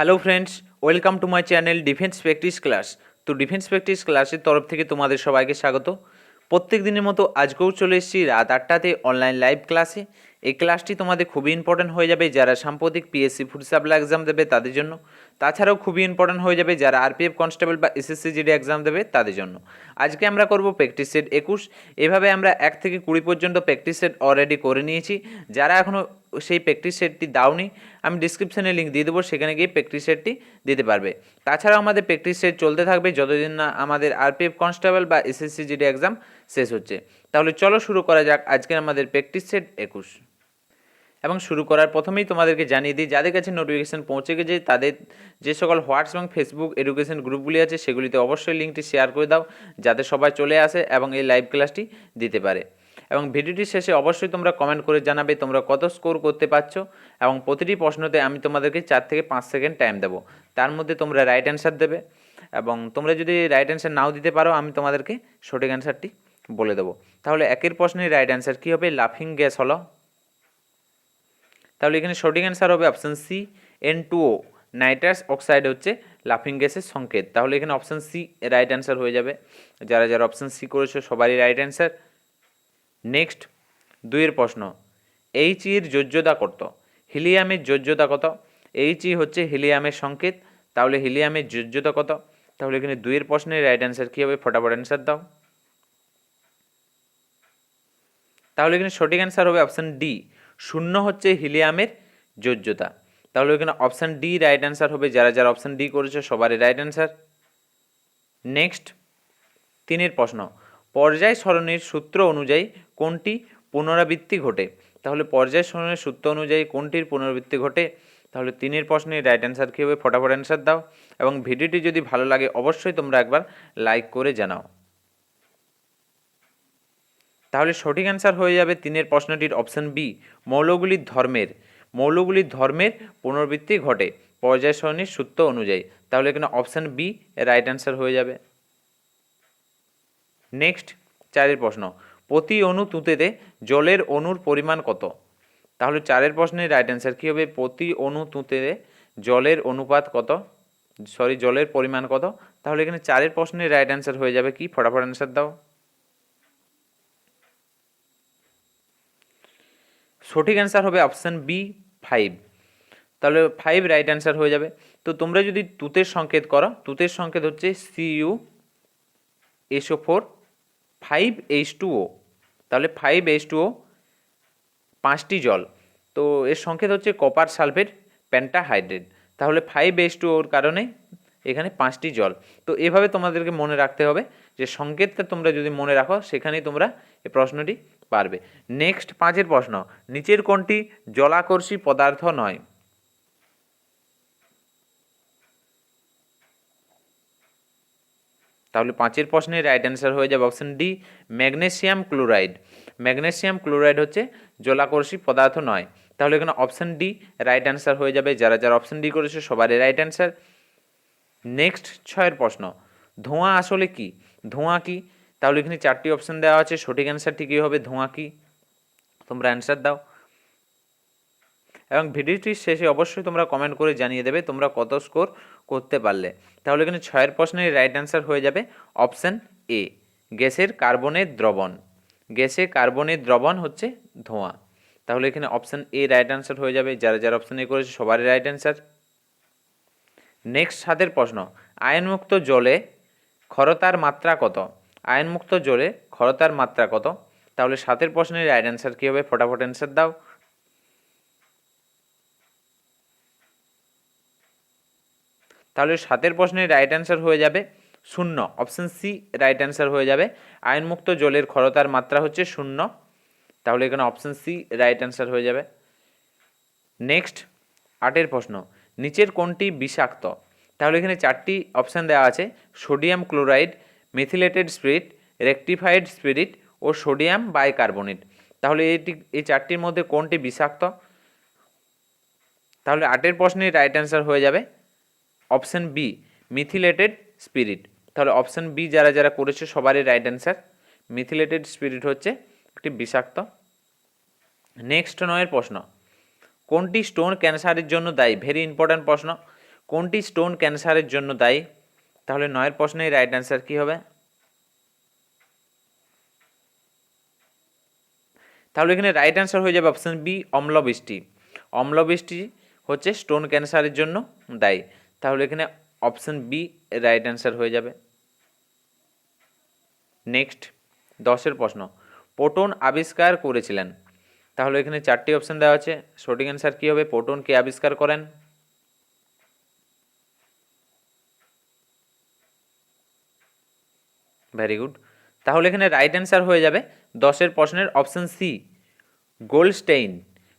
Hello friends welcome to my channel defence practice class তো defence practice ক্লাসের তরফ থেকে তোমাদের সবাইকে স্বাগত। প্রত্যেক দিনের মতো আজকেও চলে এসেছি রাত আটটাতে অনলাইন লাইভ ক্লাসে এই ক্লাসটি তোমাদের খুবই ইম্পর্ট্যান্ট হয়ে যাবে যারা সাম্প্রতিক পিএসসি ফুড সাপ্লাই এক্সাম দেবে তাদের জন্য। তাছাড়াও খুবই ইম্পর্ট্যান্ট হয়ে যাবে যারা আরপিএফ কনস্টেবল বা এসএসসি জিডি এক্সাম দেবে তাদের জন্য। আজকে আমরা করব প্র্যাকটিস সেট একুশ। এভাবে আমরা এক থেকে কুড়ি পর্যন্ত প্র্যাকটিস সেট অলরেডি করে নিয়েছি। যারা এখনও সেই প্র্যাকটিস সেটটি দাওনি, আমি ডিসক্রিপশনে লিঙ্ক দিয়ে দেবো, সেখানে গিয়ে প্র্যাকটিস সেটটি দিতে পারবে। তাছাড়াও আমাদের প্র্যাকটিস সেট চলতে থাকবে যতদিন না আমাদের আরপিএফ কনস্টেবল বা এসএসসি জিডি এক্সাম শেষ হচ্ছে। তাহলে চলো শুরু করা যাক আজকের আমাদের প্র্যাকটিস সেট একুশ। এবং শুরু করার প্রথমেই তোমাদেরকে জানিয়ে দিই, যাদের কাছে নোটিফিকেশান পৌঁছে গেছে, তাদের যে সকল হোয়াটস এবং ফেসবুক এডুকেশন গ্রুপগুলি আছে, সেগুলিতে অবশ্যই লিঙ্কটি শেয়ার করে দাও, যাতে সবাই চলে আসে এবং এই লাইভ ক্লাসটি দিতে পারে। এবং ভিডিওটির শেষে অবশ্যই তোমরা কমেন্ট করে জানাবে তোমরা কত স্কোর করতে পারছ, এবং প্রতিটি প্রশ্নতে আমি তোমাদেরকে চার থেকে পাঁচ সেকেন্ড টাইম দেবো। তার মধ্যে তোমরা রাইট অ্যান্সার দেবে, এবং তোমরা যদি রাইট অ্যান্সার নাও দিতে পারো, আমি তোমাদেরকে সঠিক অ্যান্সারটি বলে দেবো। তাহলে একের প্রশ্নের রাইট অ্যান্সার কী হবে? লাফিং গ্যাস হলো। তাহলে এখানে সঠিক অ্যান্সার হবে option C N two O nitrous oxide হচ্ছে লাফিং গ্যাসের সংকেত। তাহলে এখানে অপশান সি রাইট অ্যান্সার হয়ে যাবে। যারা যারা অপশান সি করেছ, সবারই রাইট অ্যান্সার নেক্সট দুইয়ের প্রশ্ন। এইচ এর যোজ্যতা কত? হিলিয়ামের যোজ্যতা কত? এইচ ই হচ্ছে হিলিয়ামের সংকেত। তাহলে হিলিয়ামের যোজ্যতা কত? তাহলে এখানে দুইয়ের প্রশ্নের রাইট অ্যান্সার কী হবে? ফটাফট অ্যান্সার দাও। তাহলে এখানে সঠিক অ্যান্সার হবে অপশান ডি শূন্য হচ্ছে হিলিয়ামের যোজ্যতা। তাহলে এখানে অপশান ডি রাইট অ্যান্সার হবে, যারা যারা অপশান ডি করেছে, সবারই রাইট অ্যান্সার নেক্সট তিনের প্রশ্ন। পর্যায় সরণির সূত্র অনুযায়ী কোনটি পুনরাবৃত্তি ঘটে? তাহলে পর্যায় সরণের সূত্র অনুযায়ী কোনটির পুনরাবৃত্তি ঘটে? তাহলে তিনের প্রশ্নের রাইট অ্যান্সার কী হবে? ফটাফট অ্যান্সার দাও। এবং ভিডিওটি যদি ভালো লাগে, অবশ্যই তোমরা একবার লাইক করে জানাও। তাহলে সঠিক অ্যান্সার হয়ে যাবে তিনের প্রশ্নটির অপশান বি মৌলগুলির ধর্মের। মৌলগুলির ধর্মের পুনরাবৃত্তি ঘটে, পর্যায় সরণির সূত্র অনুযায়ী। তাহলে এখানে অপশান বি রাইট অ্যান্সার হয়ে যাবে। নেক্সট চারের প্রশ্ন, প্রতি অণু তুঁতেতে জলের অণুর পরিমাণ কত? তাহলে চারের প্রশ্নের রাইট অ্যান্সার কী হবে? প্রতি অণু তুঁতেতে জলের অনুপাত কত? সরি জলের পরিমাণ কত? তাহলে এখানে চারের প্রশ্নের রাইট অ্যান্সার হয়ে যাবে কি? ফটাফট অ্যান্সার দাও। সঠিক অ্যান্সার হবে অপশান বি ফাইভ তাহলে ফাইভ রাইট অ্যান্সার হয়ে যাবে। তো তোমরা যদি তুতের সংকেত করো, তুতের সংকেত হচ্ছে CU SO four five H two O তাহলে ফাইভ এইচ টু ও পাঁচটি জল। তো এর সংকেত হচ্ছে কপার সালফেট প্যান্টাহাইড্রেট তাহলে ফাইভ এইচ টু ওর কারণে এখানে পাঁচটি জল। তো এভাবে তোমাদেরকে মনে রাখতে হবে যে সংকেতটা তোমরা যদি মনে রাখো, সেখানেই তোমরা এই প্রশ্নটি পারবে। নেক্সট পাঁচের প্রশ্ন। নিচের কোনটি জলাকর্ষী পদার্থ নয়? তাহলে পাঁচের প্রশ্নের রাইট অ্যান্সার হয়ে যাবে option D magnesium chloride magnesium chloride হচ্ছে জলাকর্ষী পদার্থ নয়। তাহলে এখানে অপশন ডি রাইট অ্যান্সার হয়ে যাবে। যারা যারা অপশন ডি করেছে, সবারই রাইট অ্যান্সার নেক্সট ছয়ের প্রশ্ন। ধোঁয়া আসলে কি? ধোঁয়া কি? তাহলে এখানে চারটি অপশন দেওয়া আছে। সঠিক অ্যান্সারটি কী হবে, ধোঁয়া কি? তোমরা অ্যান্সার দাও। এবং ভিডিওটির শেষে অবশ্যই তোমরা কমেন্ট করে জানিয়ে দেবে তোমরা কত স্কোর করতে পারলে। তাহলে এখানে ছয়ের প্রশ্নের রাইট অ্যান্সার হয়ে যাবে অপশান এ গ্যাসের কার্বনের দ্রবণ। গ্যাসে কার্বনের দ্রবণ হচ্ছে ধোঁয়া। তাহলে এখানে অপশান এ রাইট অ্যান্সার হয়ে যাবে, যারা যারা অপশান এ করেছে সবারই রাইট অ্যান্সার নেক্সট সাতের প্রশ্ন, আয়নমুক্ত জলে ক্ষরতার মাত্রা কত? আয়নমুক্ত জলে ক্ষরতার মাত্রা কত? তাহলে সাতের প্রশ্নের রাইট অ্যান্সার কী হবে? ফটাফট অ্যান্সার দাও। তাহলে সাতের প্রশ্নের রাইট অ্যান্সার হয়ে যাবে শূন্য। অপশন সি রাইট অ্যান্সার হয়ে যাবে। আয়নমুক্ত জলের ক্ষরতার মাত্রা হচ্ছে শূন্য। তাহলে এখানে অপশন সি রাইট অ্যান্সার হয়ে যাবে। নেক্সট, আটের প্রশ্ন। নিচের কোনটি বিষাক্ত? তাহলে এখানে চারটি অপশান দেওয়া আছে। Sodium chloride methylated spirit rectified spirit ও সোডিয়াম বাইকার্বনেট তাহলে এটি, এই চারটির মধ্যে কোনটি বিষাক্ত? তাহলে আটের প্রশ্নের রাইট অ্যান্সার হয়ে যাবে অপশান বি মিথিলেটেড স্পিরিট তাহলে অপশান বি যারা যারা করেছে সবারই রাইট অ্যান্সার মিথিলেটেড স্পিরিট হচ্ছে একটি বিষাক্ত। নেক্সট নয়ের প্রশ্ন, কোনটি স্টোন ক্যান্সারের জন্য দায়ী? ভেরি ইম্পর্ট্যান্ট প্রশ্ন, কোনটি স্টোন ক্যান্সারের জন্য দায়ী? তাহলে নয়ের প্রশ্নের রাইট অ্যান্সার কী হবে? তাহলে এখানে রাইট অ্যান্সার হয়ে যাবে অপশান বি অম্লবৃষ্টি। অম্লবৃষ্টি হচ্ছে স্টোন ক্যান্সারের জন্য দায়ী। তাহলে এখানে অপশান বি রাইট অ্যান্সার হয়ে যাবে। নেক্সট দশের প্রশ্ন। পোটন আবিষ্কার করেছিলেন। তাহলে এখানে চারটি অপশান দেওয়া আছে। সঠিক অ্যান্সার কী হবে? পোটন কে আবিষ্কার করেন? ভেরি গুড তাহলে এখানে রাইট অ্যান্সার হয়ে যাবে দশের প্রশ্নের option C Goldstein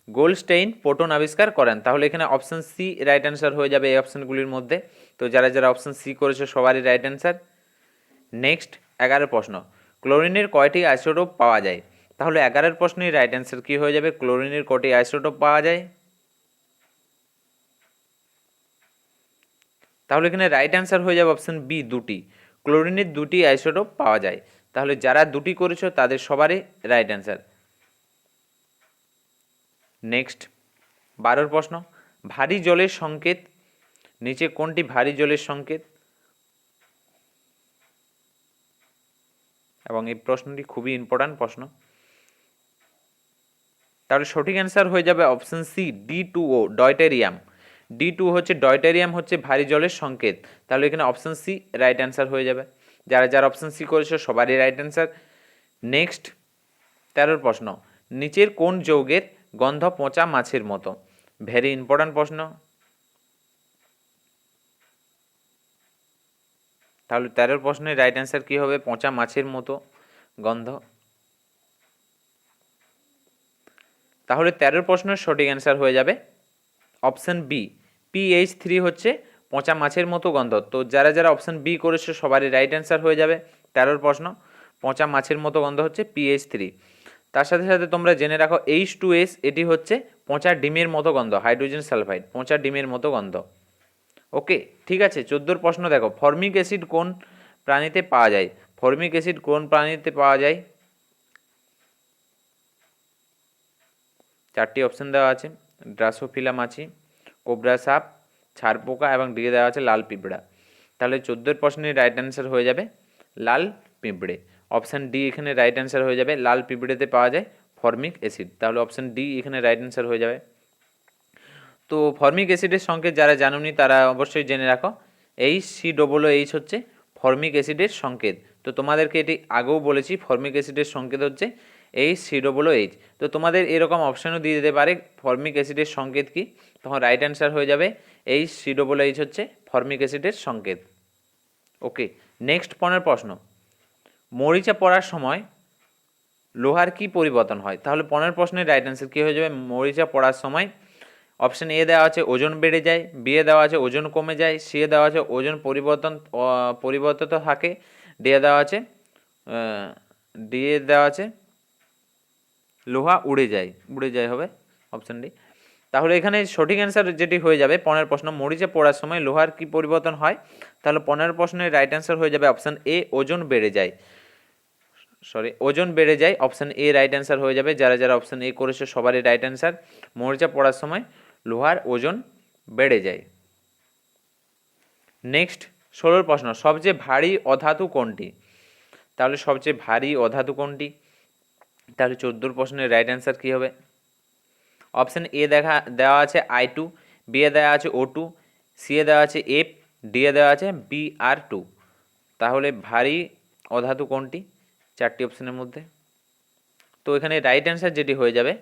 Goldstein proton আবিষ্কার করেন। তাহলে এখানে অপশান সি রাইট অ্যান্সার হয়ে যাবে এই অপশানগুলির মধ্যে। তো যারা যারা অপশান সি করেছে সবারই রাইট অ্যান্সার নেক্সট এগারো প্রশ্ন। ক্লোরিনের কয়টি আইসোটোপ পাওয়া যায়? তাহলে এগারোর প্রশ্নের রাইট অ্যান্সার কী হয়ে যাবে? ক্লোরিনের কয়টি আইসোটোপ পাওয়া যায়? তাহলে এখানে রাইট অ্যান্সার হয়ে যাবে অপশান বি দুটি। ক্লোরিনের দুটি আইসোটোপ পাওয়া যায়। তাহলে যারা দুটি করেছ, তাদের সবারই রাইট অ্যান্সার নেক্সট বারোর প্রশ্ন। ভারী জলের সংকেত, নিচে কোনটি ভারী জলের সংকেত? এবং এই প্রশ্নটি খুবই ইম্পর্ট্যান্ট প্রশ্ন। তাহলে সঠিক অ্যান্সার হয়ে যাবে option C D two O deuterium D two হচ্ছে ডয়টেরিয়াম হচ্ছে ভারী জলের সংকেত। তাহলে এখানে অপশন সি রাইট অ্যান্সার হয়ে যাবে। যারা যারা অপশন সি করেছে, সবারই রাইট অ্যান্সার নেক্সট তেরোর প্রশ্ন। নিচের কোন যৌগের গন্ধ পচা মাছের মতো? ভেরি ইম্পর্ট্যান্ট প্রশ্ন। তাহলে তেরোর প্রশ্নের রাইট অ্যান্সার কী হবে? পচা মাছের মতো গন্ধ। তাহলে তেরোর প্রশ্নের সঠিক অ্যান্সার হয়ে যাবে অপশান বি পিএইচ থ্রি হচ্ছে পচা মাছের মতো গন্ধ। তো যারা যারা অপশান বি করেছে, সবারই রাইট অ্যান্সার হয়ে যাবে। তেরোর প্রশ্ন, পচা মাছের মতো গন্ধ হচ্ছে পিএইচ থ্রি তার সাথে সাথে তোমরা জেনে রাখো এইচ টু এস এটি হচ্ছে পচা ডিমের মতো গন্ধ হাইড্রোজেন সালফাইড পচা ডিমের মতো গন্ধ। ওকে ঠিক আছে, চোদ্দোর প্রশ্ন দেখো ফর্মিক অ্যাসিড কোন প্রাণীতে পাওয়া যায়? ফর্মিক অ্যাসিড কোন প্রাণীতে পাওয়া যায়? চারটি অপশন দেওয়া আছে ড্রাসোফিলা মাছি কোবরা সাপ ছাড় পোকা এবং দিয়ে দেওয়া আছে লাল পিঁপড়া। তাহলে চোদ্দোর প্রশ্নের রাইট অ্যান্সার হয়ে যাবে লাল পিঁপড়ে। অপশান ডি এখানে রাইট অ্যান্সার হয়ে যাবে, লাল পিঁপড়েতে পাওয়া যায় ফর্মিক অ্যাসিড তাহলে অপশান ডি এখানে রাইট অ্যান্সার হয়ে যাবে। তো ফর্মিক অ্যাসিডের সংকেত যারা জানুনি তারা অবশ্যই জেনে রাখো এইচ সি ডবল এইচ হচ্ছে ফর্মিক অ্যাসিডের সংকেত। তো তোমাদেরকে এটি আগেও বলেছি ফর্মিক অ্যাসিডের সংকেত হচ্ছে এইচ সি ডবল এইচ তো তোমাদের এরকম অপশানও দিয়ে দিতে পারে ফর্মিক অ্যাসিডের সংকেত কি? তখন রাইট অ্যান্সার হয়ে যাবে এইচ সি ডবল এইচ হচ্ছে ফর্মিক অ্যাসিডের সংকেত। ওকে নেক্সট পনেরো প্রশ্ন। মরিচা পড়ার সময় লোহার কি পরিবর্তন হয়? তাহলে পনেরো প্রশ্নের রাইট অ্যান্সার কী হয়ে যাবে? মরিচা পড়ার সময় অপশান এ দেওয়া আছে, ওজন বেড়ে যায় বি এ দেওয়া আছে, ওজন কমে যায় সি এ দেওয়া আছে, ওজন পরিবর্তন পরিবর্তিত থাকে ডি এ দেওয়া আছে ডি এ দেওয়া আছে লোহা উড়ে যায় উড়ে যায় হবে অপশান ডি তাহলে এখানে সঠিক অ্যান্সার যেটি হয়ে যাবে, পনেরো প্রশ্ন। মরিচে পড়ার সময় লোহার কি পরিবর্তন হয়? তাহলে পনেরো প্রশ্নের রাইট অ্যান্সার হয়ে যাবে অপশান এ ওজন বেড়ে যায়। সরি ওজন বেড়ে যায় অপশান এ রাইট অ্যান্সার হয়ে যাবে। যারা যারা অপশান এ করেছে, সবারই রাইট অ্যান্সার মরিচা পড়ার সময় লোহার ওজন বেড়ে যায়। নেক্সট ষোলোর প্রশ্ন। সবচেয়ে ভারী অধাতু কোনটি? তাহলে সবচেয়ে ভারী অধাতু কোনটি? তাহলে চোদ্দোর প্রশ্নের রাইট অ্যান্সার কী হবে? অপশান এ দেখা, দেওয়া আছে আই টু বি এ দেওয়া আছে ও টু সি এ দেওয়া আছে এফ ডি এ দেওয়া আছে বি আর টু তাহলে ভারী অধাতু কোনটি? চারটি অপশানের মধ্যে। তো এখানে রাইট অ্যান্সার যেটি হয়ে যাবে,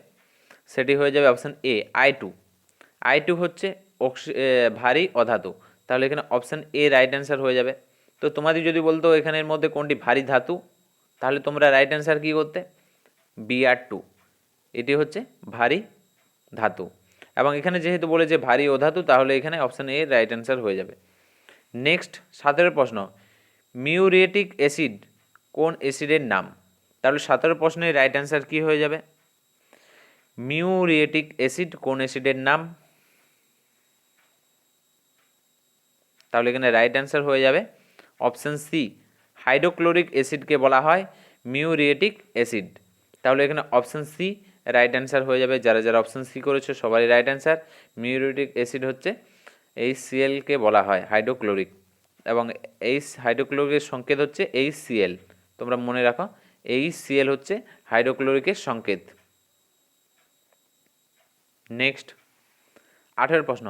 সেটি হয়ে যাবে option A I two I two হচ্ছে অক্সি ভারী অধাতু। তাহলে এখানে অপশান এ রাইট অ্যান্সার হয়ে যাবে। তো তোমাদের যদি বলতো এখানের মধ্যে কোনটি ভারী ধাতু, তাহলে তোমরা রাইট অ্যান্সার কী করতে? বি আর টু এটি হচ্ছে ভারী ধাতু। এবং এখানে যেহেতু বলে যে ভারী অধাতু তাহলে এখানে অপশান এ রাইট অ্যান্সার হয়ে যাবে। নেক্সট সতেরো প্রশ্ন। মিউরিয়েটিক অ্যাসিড কোন অ্যাসিডের নাম? তাহলে সতেরো প্রশ্নের রাইট অ্যান্সার কী হয়ে যাবে? মিউরিয়েটিক অ্যাসিড কোন অ্যাসিডের নাম? তাহলে এখানে রাইট অ্যান্সার হয়ে যাবে। অপশান সি হাইড্রোক্লোরিক অ্যাসিডকে বলা হয়। মিউরিয়েটিক অ্যাসিড তাহলে এখানে অপশান সি রাইট অ্যান্সার হয়ে যাবে। যারা যারা অপশান সি করেছে, সবারই রাইট অ্যান্সার মিউরিটিক অ্যাসিড হচ্ছে এইচ সিএলকে বলা হয় হাইড্রোক্লোরিক এবং এইচ হাইড্রোক্লোরিকের সংকেত হচ্ছে এইচ সিএল তোমরা মনে রাখো এইচ সিএল হচ্ছে হাইড্রোক্লোরিকের সংকেত। নেক্সট আঠেরো প্রশ্ন।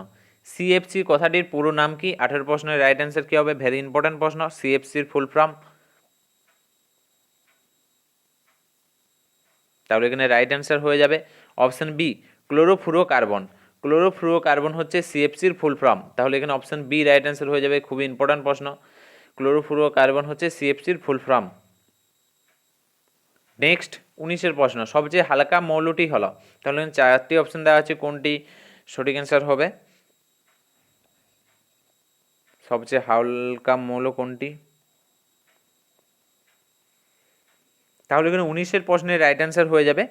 সিএফসি কথাটির পুরো নাম কি? আঠেরো প্রশ্নের রাইট অ্যান্সার কী হবে? ভেরি ইম্পর্ট্যান্ট প্রশ্ন। সিএফসির ফুল ফর্ম তাহলে এখানে রাইট অ্যান্সার হয়ে যাবে অপশন বি ক্লোরোফ্লুরোকার্বন ক্লোরোফ্লুরোকার্বন হচ্ছে সিএফসির ফুল ফর্ম তাহলে এখানে অপশন বি রাইট অ্যান্সার হয়ে যাবে, খুবই ইম্পর্ট্যান্ট প্রশ্ন। ক্লোরোফ্লুরোকার্বন হচ্ছে সিএফসির ফুল ফর্ম নেক্সট উনিশের প্রশ্ন, সবচেয়ে হালকা মৌলটি হলো, তাহলে চারটি অপশন দেওয়া আছে, কোনটি সঠিক অ্যান্সার হবে? সবচেয়ে হালকা মৌল কোনটি? তাহলে এখানে উনিশের প্রশ্নের রাইট অ্যান্সার হয়ে যাবে।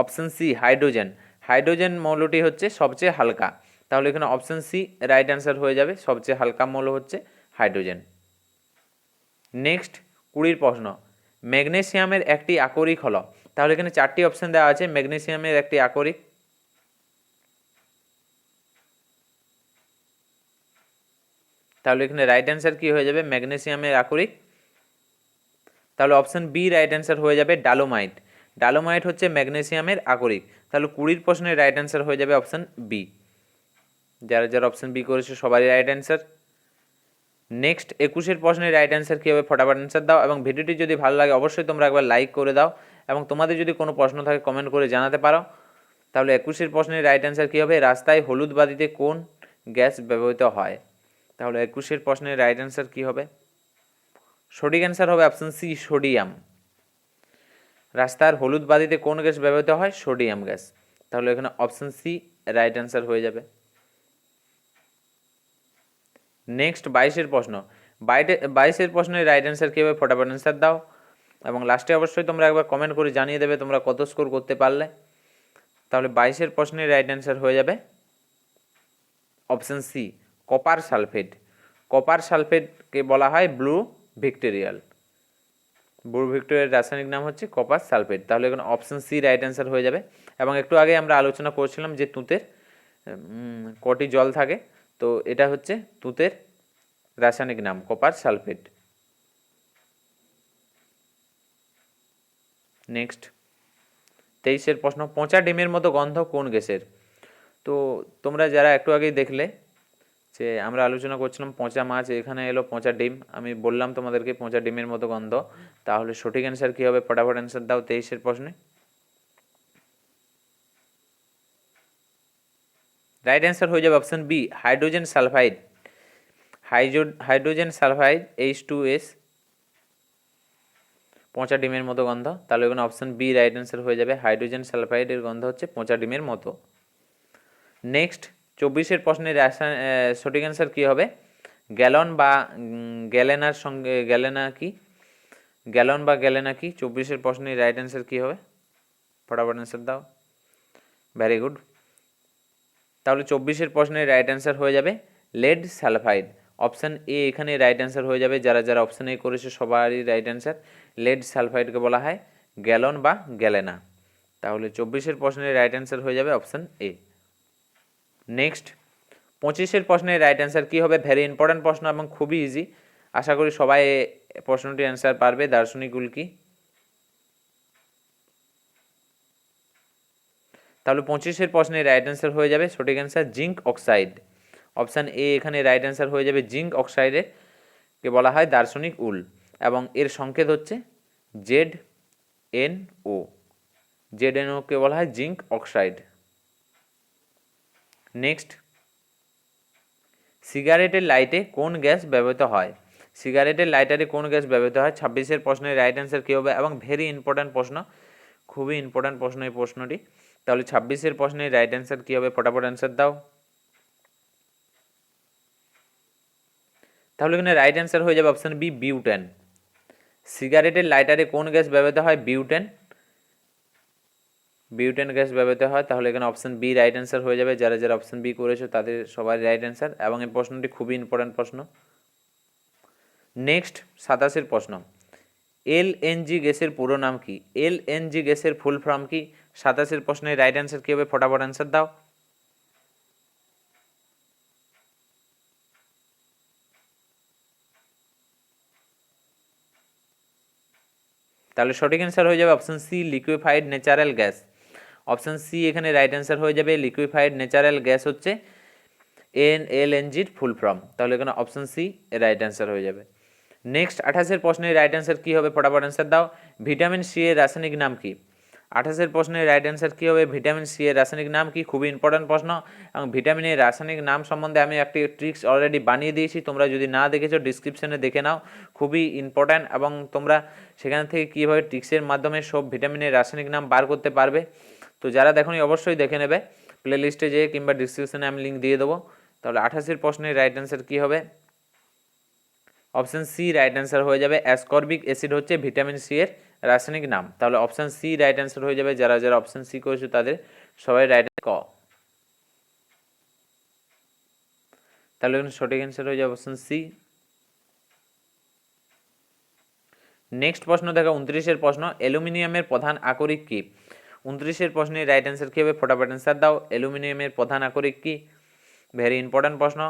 অপশন সি হাইড্রোজেন হাইড্রোজেন মৌলটি হচ্ছে সবচেয়ে হালকা। তাহলে এখানে অপশন সি রাইট অ্যান্সার হয়ে যাবে। সবচেয়ে হালকা মৌল হচ্ছে হাইড্রোজেন নেক্সট কুড়ির প্রশ্ন। ম্যাগনেসিয়ামের একটি আকরিক হলো। তাহলে এখানে চারটি অপশান দেওয়া আছে, ম্যাগনেসিয়ামের একটি আকরিক। তাহলে এখানে রাইট অ্যান্সার কী হয়ে যাবে? ম্যাগনেসিয়ামের আকরিক। তাহলে অপশান বি রাইট অ্যান্সার হয়ে যাবে ডালোমাইট। ডালোমাইট হচ্ছে ম্যাগনেসিয়ামের আকরিক। তাহলে কুড়ির প্রশ্নের রাইট অ্যান্সার হয়ে যাবে অপশান বি যারা যারা অপশান বি করেছে, সবারই রাইট অ্যান্সার নেক্সট একুশের প্রশ্নের রাইট অ্যান্সার কী হবে ফটাফট অ্যান্সার দাও এবং ভিডিওটি যদি ভালো লাগে, অবশ্যই তোমরা একবার লাইক করে দাও এবং তোমাদের যদি কোনো প্রশ্ন থাকে কমেন্ট করে জানাতে পারো। তাহলে একুশের প্রশ্নের রাইট অ্যান্সার কী হবে রাস্তায় হলুদ বাতিতে কোন গ্যাস ব্যবহৃত হয়? তাহলে একুশের প্রশ্নের রাইট অ্যান্সার কী হবে? সঠিক অ্যান্সার হবে অপশন সি সোডিয়াম রাস্তার হলুদ বাতিতে কোন গ্যাস ব্যবহৃত হয়? সোডিয়াম গ্যাস তাহলে এখানে অপশন সি রাইট অ্যান্সার হয়ে যাবে। নেক্সট বাইশের প্রশ্ন। বাইটে, বাইশের প্রশ্নের রাইট অ্যান্সার কী হবে ফটাফট অ্যান্সার দাও? এবং লাস্টে অবশ্যই তোমরা একবার কমেন্ট করে জানিয়ে দেবে তোমরা কত স্কোর করতে পারলে। তাহলে বাইশের প্রশ্নের রাইট অ্যান্সার হয়ে যাবে। Option C copper sulphate copper সালফেটকে বলা হয় ব্লু ভিক্টোরিয়াল। ব্লু ভিক্টোরিয়ার রাসায়নিক নাম হচ্ছে কপার সালফেট। তাহলে এখানে অপশন সি রাইট অ্যান্সার হয়ে যাবে। এবং একটু আগে আমরা আলোচনা করছিলাম যে তুঁতের কটি জল থাকে। তো এটা হচ্ছে তুঁতের রাসায়নিক নাম, কপার সালফেট। নেক্সট তেইশের প্রশ্ন, পচা ডিমের মতো গন্ধ কোন গ্যাসের? তো তোমরা যারা একটু আগেই দেখলে যে আমরা আলোচনা করছিলাম পচা মাছ, এখানে এলো পচা ডিম। আমি বললাম তোমাদেরকে পচা ডিমের মতো গন্ধ। তাহলে সঠিক অ্যান্সার কী হবে? ফটাফট অ্যান্সার দাও তেইশের প্রশ্নে। রাইট অ্যান্সার হয়ে যাবে option B hydrogen sulphide hydro hydrogen sulphide H two S পচা ডিমের মতো গন্ধ। তাহলে এখানে অপশান বি রাইট অ্যান্সার হয়ে যাবে। হাইড্রোজেন সালফাইডের গন্ধ হচ্ছে পচা ডিমের মতো। নেক্সট চব্বিশের প্রশ্নের রাসায়ন সঠিক অ্যান্সার কী হবে? গ্যালন বা গ্যালেনার সঙ্গে, গ্যালেনা কি? গ্যালন বা গ্যালেনা কি? চব্বিশের প্রশ্নের রাইট অ্যান্সার কী হবে? ফটাফট অ্যান্সার দাও। ভেরি গুড তাহলে চব্বিশের প্রশ্নের রাইট অ্যান্সার হয়ে যাবে লেড সালফাইড অপশান এ এখানে রাইট অ্যান্সার হয়ে যাবে। যারা যারা অপশান এ করেছে, সবারই রাইট অ্যান্সার লেড সালফাইডকে বলা হয়। গ্যালন বা গ্যালেনা। তাহলে চব্বিশের প্রশ্নের রাইট অ্যান্সার হয়ে যাবে অপশান এ নেক্সট পঁচিশের প্রশ্নের রাইট অ্যান্সার কী হবে? ভেরি ইম্পর্ট্যান্ট প্রশ্ন এবং খুবই ইজি আশা করি সবাই এ প্রশ্নটির অ্যান্সার পারবে। দার্শনিক উল্কি তাহলে পঁচিশের প্রশ্নের রাইট অ্যান্সার হয়ে যাবে। সঠিক answer zinc oxide. Option A এখানে রাইট অ্যান্সার হয়ে যাবে জিঙ্ক অক্সাইডের কে বলা হয় দার্শনিক উল। এবং এর সংকেত হচ্ছে Z N O Z N ওকে বলা হয় জিঙ্ক অক্সাইড। নেক্সট সিগারেটের লাইটে কোন গ্যাস ব্যবহৃত হয়? সিগারেটের লাইটারে কোন গ্যাস ব্যবহৃত হয়? ছাব্বিশের প্রশ্নের রাইট অ্যান্সার কী হবে? এবং ভেরি ইম্পর্ট্যান্ট প্রশ্ন, খুবই ইম্পর্ট্যান্ট প্রশ্ন এই প্রশ্নটি। তাহলে ছাব্বিশের প্রশ্নের রাইট অ্যান্সার কী হবে? ফটাফট অ্যান্সার দাও। তাহলে এখানে রাইট অ্যান্সার হয়ে যাবে অপশান বি বিউটেন সিগারেটের লাইটারে কোন গ্যাস ব্যবহৃত হয়? বিউটেন বিউটেন গ্যাস ব্যবহৃত হয়, তাহলে এখানে অপশান বি রাইট অ্যান্সার হয়ে যাবে। যারা যারা অপশান বি করেছ, তাদের সবাই রাইট অ্যান্সার এবং এই প্রশ্নটি খুবই ইম্পর্ট্যান্ট প্রশ্ন। নেক্সট সাতাশের প্রশ্ন। এলএনজি গ্যাসের পুরো নাম কি? এলএনজি গ্যাসের ফুল ফর্ম কি? সাতাশের প্রশ্নের রাইট অ্যান্সার কী হবে ফটাফট অ্যান্সার দাও। তাহলে সঠিক অ্যান্সার হয়ে যাবে option C liquefied natural gas option C, এখানে রাইট অ্যান্সার হয়ে যাবে লিকুইফাইড ন্যাচারাল গ্যাস হচ্ছে এন এল এনজির ফুল ফর্ম তাহলে এখানে অপশন সি রাইট অ্যান্সার হয়ে যাবে। নেক্সট আঠাশের প্রশ্নের রাইট অ্যান্সার কী হবে? ফটাফট অ্যান্সার দাও। ভিটামিন সি এর রাসায়নিক নাম কি? আঠাশের প্রশ্নের রাইট অ্যান্সার কী হবে? ভিটামিন সি এর রাসায়নিক নাম কি? খুবই ইম্পর্ট্যান্ট প্রশ্ন। এবং ভিটামিনের রাসায়নিক নাম সম্বন্ধে আমি একটি ট্রিক্স অলরেডি বানিয়ে দিয়েছি। তোমরা যদি না দেখেছ ডিসক্রিপশনে দেখে নাও। খুবই ইম্পর্ট্যান্ট এবং তোমরা সেখান থেকে কীভাবে ট্রিক্সের মাধ্যমে সব ভিটামিনের রাসায়নিক নাম বার করতে পারবে। তো যারা দেখোনি, অবশ্যই দেখে নেবে। প্লে লিস্টে যেয়ে কিংবা ডিসক্রিপশনে আমি লিঙ্ক দিয়ে দেবো। তাহলে আঠাশের প্রশ্নের রাইট অ্যান্সার কী হবে? অপশান সি রাইট অ্যান্সার হয়ে যাবে। অ্যাসকর্বিক অ্যাসিড হচ্ছে ভিটামিন সি এর রাসায়নিক নাম। তাহলে অপশান সি রাইট অ্যান্সার হয়ে যাবে। যারা যারা অপশান সি করেছে, তাদের সবাই রাইট ক। তাহলে সঠিক অ্যান্সার হয়ে যাবে অপশান সি নেক্সট প্রশ্ন দেখো, উনত্রিশের প্রশ্ন, অ্যালুমিনিয়ামের প্রধান আকরিক কি? উনত্রিশের প্রশ্নের রাইট অ্যান্সার কী হবে? ফটাফট অ্যান্সার দাও। অ্যালুমিনিয়ামের প্রধান আকরিক কি? ভেরি ইম্পর্ট্যান্ট প্রশ্ন।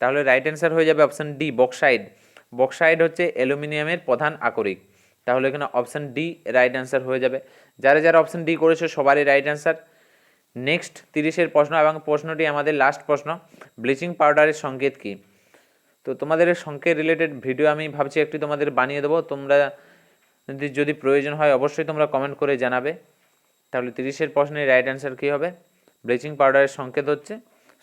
তাহলে রাইট অ্যান্সার হয়ে যাবে অপশান ডি বক্সাইড বক্সাইড হচ্ছে অ্যালুমিনিয়ামের প্রধান আকরিক। তাহলে এখানে অপশান ডি রাইট অ্যান্সার হয়ে যাবে। যারা যারা অপশান ডি করেছে, সবারই রাইট অ্যান্সার নেক্সট তিরিশের প্রশ্ন এবং প্রশ্নটি আমাদের লাস্ট প্রশ্ন। ব্লিচিং পাউডারের সংকেত কী? তো তোমাদের সংকেত রিলেটেড ভিডিও আমি ভাবছি, একটি তোমাদের বানিয়ে দেবো। তোমরা যদি প্রয়োজন হয় অবশ্যই তোমরা কমেন্ট করে জানাবে। তাহলে তিরিশের প্রশ্নের রাইট অ্যান্সার কী হবে? ব্লিচিং পাউডারের সংকেত হচ্ছে,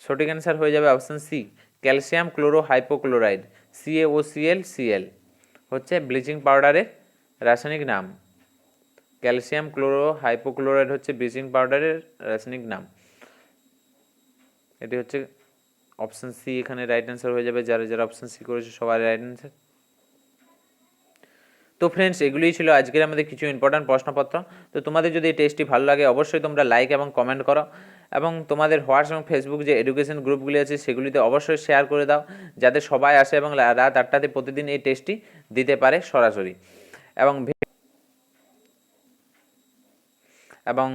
সঠিক অ্যান্সার হয়ে যাবে option C calcium chloro hypochloride C A O C L C L হচ্ছে ব্লিচিং পাউডারের রাসায়নিক নাম। ক্যালসিয়াম ক্লোরো হাইপোক্লোরাইড হচ্ছে ব্লিচিং পাউডারের রাসায়নিক নাম। এটি হচ্ছে অপশান সি এখানে রাইট অ্যান্সার হয়ে যাবে, যারা যারা অপশান সি করেছে সবার রাইট অ্যান্সার তো ফ্রেন্ডস এগুলোই ছিল আজকের আমাদের কিছু ইম্পর্ট্যান্ট প্রশ্নপত্র। তো তোমাদের যদি এই টেস্টটি ভালো লাগে, অবশ্যই তোমরা লাইক এবং কমেন্ট করো। এবং তোমাদের হোয়াটসঅ্যাপ এবং ফেসবুক যে এডুকেশন গ্রুপগুলি আছে, সেগুলিতে অবশ্যই শেয়ার করে দাও, যাতে সবাই আসে এবং রাত আটটাতে প্রতিদিন এই টেস্টটি দিতে পারে সরাসরি। এবং এবং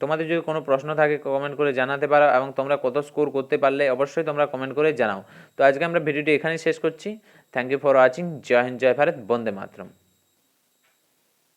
তোমাদের যদি কোনো প্রশ্ন থাকে কমেন্ট করে জানাতে পারো এবং তোমরা কত স্কোর করতে পারলে অবশ্যই তোমরা কমেন্ট করে জানাও। তো আজকে আমরা ভিডিওটি এখানেই শেষ করছি। থ্যাংক ইউ ফর ওয়াচিং জয় হিন্দ, জয় ভারত, বন্দে মাতরম।